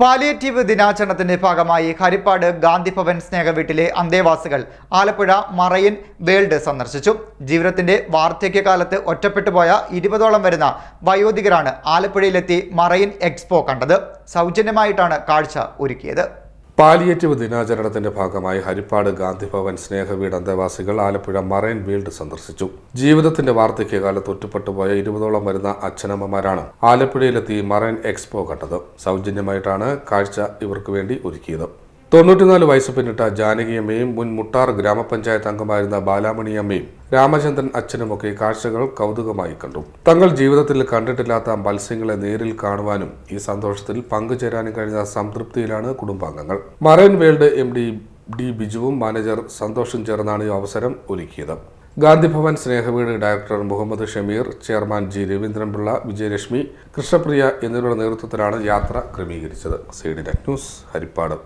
Palliative ദിനാചരണത്തിന്റെ ഭാഗമായി ഹരിപ്പാട് ഗാന്ധി ഭവൻ സ്നേഹവീട്ടിലെ അന്തേവാസികൾ ആലപ്പുഴ മറയിൻ വേൾഡ് സന്ദർശിച്ചു. ജീവിതത്തിന്റെ വാർദ്ധക്യകാലത്ത് ഒറ്റപ്പെട്ടുപോയ ഇരുപതോളം വരുന്ന വയോധികരാണ് ആലപ്പുഴയിലെത്തി മറയിൻ എക്സ്പോ കണ്ടത്. സൗജന്യമായിട്ടാണ് കാഴ്ച ഒരുക്കിയത്. പാലിയേറ്റീവ് ദിനാചരണത്തിന്റെ ഭാഗമായി ഹരിപ്പാട് ഗാന്ധിഭവൻ സ്നേഹവീട് അന്തേവാസികൾ ആലപ്പുഴ മറൈൻ ഫീൽഡ് സന്ദർശിച്ചു. ജീവിതത്തിന്റെ വാർദ്ധക്യകാലത്ത് ഒറ്റപ്പെട്ടുപോയ ഇരുപതോളം വരുന്ന അച്ഛനമ്മമാരാണ് ആലപ്പുഴയിലെത്തി മറൈൻ എക്സ്പോ കണ്ടത്. സൗജന്യമായിട്ടാണ് കാഴ്ച ഇവർക്ക് വേണ്ടി ഒരുക്കിയത്. തൊണ്ണൂറ്റിനാല് വയസ്സ് പിന്നിട്ട ജാനകിയമ്മയും മുൻ മുട്ടാർ ഗ്രാമപഞ്ചായത്ത് അംഗമായിരുന്ന ബാലാമണിയമ്മയും രാമചന്ദ്രൻ അച്ഛനുമൊക്കെ കാഴ്ചകൾ കൗതുകമായി കണ്ടു. തങ്ങൾ ജീവിതത്തിൽ കണ്ടിട്ടില്ലാത്ത മത്സ്യങ്ങളെ നേരിൽ കാണുവാനും ഈ സന്തോഷത്തിൽ പങ്കുചേരാനും കഴിഞ്ഞ സംതൃപ്തിയിലാണ് കുടുംബാംഗങ്ങൾ. Marine world M D D ബിജുവും manager സന്തോഷും ചേർന്നാണ് ഈ അവസരം ഒരുക്കിയത്. Gandhibhavan Snehaveedu director Muhammad Shameer chairman G Raveendranpillai Vijayalakshmi Krishnapriya എന്നിവരുടെ നേതൃത്വത്തിലാണ് യാത്ര ക്രമീകരിച്ചത്. C D news Harippad.